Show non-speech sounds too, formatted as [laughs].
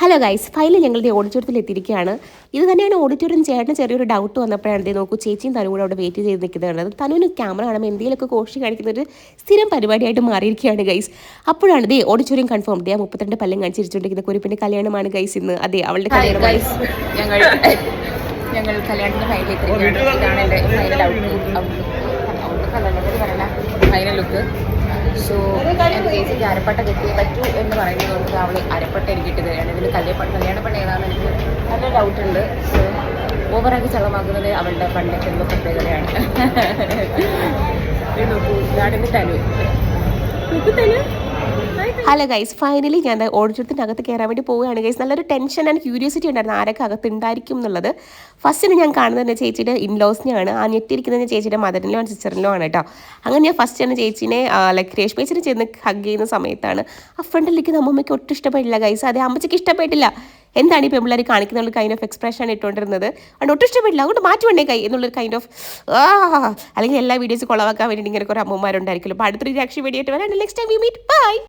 Hello guys finally ഞങ്ങളുടെ ഓഡിറ്റോറിയത്തിൽ എത്തിയിരിക്കുകയാണ്. ഇത് തന്നെയാണ് ഓഡിറ്റോറിയം ചേട്ടന് ചെറിയൊരു ഡൗട്ട് വന്നപ്പോഴാണ് ദേ നോക്കൂ ചേച്ചിയും തനു കൂടെ അവിടെ വെയിറ്റ് ചെയ്ത് നിൽക്കുന്നത് തനുവിന് ക്യാമറ കാണുമ്പോൾ എന്തെങ്കിലുമൊക്കെ കോഷി കാണിക്കുന്ന ഒരു സ്ഥിരം പരിപാടിയായിട്ട് മാറിയിരിക്കുകയാണ് ഗൈസ് അപ്പോഴാണ് ദേ ഓഡിറ്റോറിയം കൺഫേം ദേ മുപ്പത്തിരണ്ട് പല്ലം കാണിച്ചിരിച്ചുകൊണ്ടിരിക്കുന്ന കുറിപ്പിന്റെ കല്യാണമാണ് ഗൈസ് ഇന്ന്. അതെ അവളുടെ കല്യാണം. കല്യാണമാണ് ഗൈസ് ഞങ്ങൾ ഞങ്ങൾ കല്യാണത്തിന് ഫൈനൽ ഇതാണ് എന്റെ ഫൈനൽ ഔട്ട് ഔട്ട് കല്യാണത്തിന് പറയല ഫൈനൽ ലുക്ക് സോ എനിക്ക് ചേച്ചിക്ക് അരപ്പട്ട കിട്ടിയേ പറ്റൂ എന്ന് പറയുന്നത് കൊണ്ട് അവൾ അരപ്പട്ട എനിക്ക് ഇട്ട് തരികയാണ് ഇതിൽ കല്യാണ കല്യാണപ്പട്ട ഏതാണെന്ന് എനിക്ക് നല്ല ഡൗട്ട് ഉണ്ട് സോ ഓവറാക്കി ചളമാക്കുന്നത് അവളുടെ പണ്ടത്തെ എന്തോ പ്രത്യേകതയാണ് [laughs] നോക്കൂ ഇതാണ് തനു നോക്കൂ തനു. ഹലോ ഗൈസ് ഫൈനലി ഞാൻ ഓഡിറ്റോറിയത്തിന്റെ അകത്ത് കയറാൻ വേണ്ടി പോവുകയാണ്. ഗൈസ് നല്ലൊരു ടെൻഷൻ ആൻഡ് ക്യൂരിയോസിറ്റി ഉണ്ടായിരുന്നു ആരൊക്കെ അകത്ത് ഉണ്ടായിരിക്കും എന്നുള്ളത്. ഫസ്റ്റിന് ഞാൻ കാണുന്നത് എന്റെ ചേച്ചിയുടെ ഇൻലോസിനെയാണ് ആ ഞെട്ടിയിരിക്കുന്നത് ചേച്ചിയുടെ മദറിലോ ആൻഡ് സിസ്റ്ററിലോ ആണ് കേട്ടോ അങ്ങനെ ഞാൻ ഫസ്റ്റ് തന്നെ ചേച്ചിനെ ലൈക്ക് രേഷ്മേച്ചിനെ ചെന്ന് ഹഗ് ചെയ്യുന്ന സമയത്താണ്. ആ ഫ്രണ്ടിലേക്ക് അമ്മമ്മയ്ക്ക് ഒട്ടും ഇഷ്ടപ്പെട്ടില്ല ഗൈസ് അതെ അമ്മച്ചയ്ക്ക് ഇഷ്ടപ്പെട്ടില്ല. എന്താണ് ഈ പെമ്പിള്ളേർ കാണിക്കുന്ന കൈൻഡ് ഓഫ് എക്സ്പ്രഷൻ ഇട്ടുകൊണ്ടിരുന്നത്. അതുകൊണ്ട് ഒട്ടും ഇഷ്ടപ്പെട്ടില്ല അതുകൊണ്ട് മാറ്റി വേണ്ടേ കൈ എന്നുള്ളൊരു കൈൻഡ് ഓഫ് അല്ലെങ്കിൽ എല്ലാ വീഡിയോസ് കൊളവാക്കാൻ വേണ്ടി ഇങ്ങനെ കുറേ അമ്മമാരുണ്ടായിരിക്കുമല്ലോ അപ്പോൾ അടുത്തൊരു രാക്ഷി വീഡിയോ ആയിട്ട് വരാൻ next time we meet bye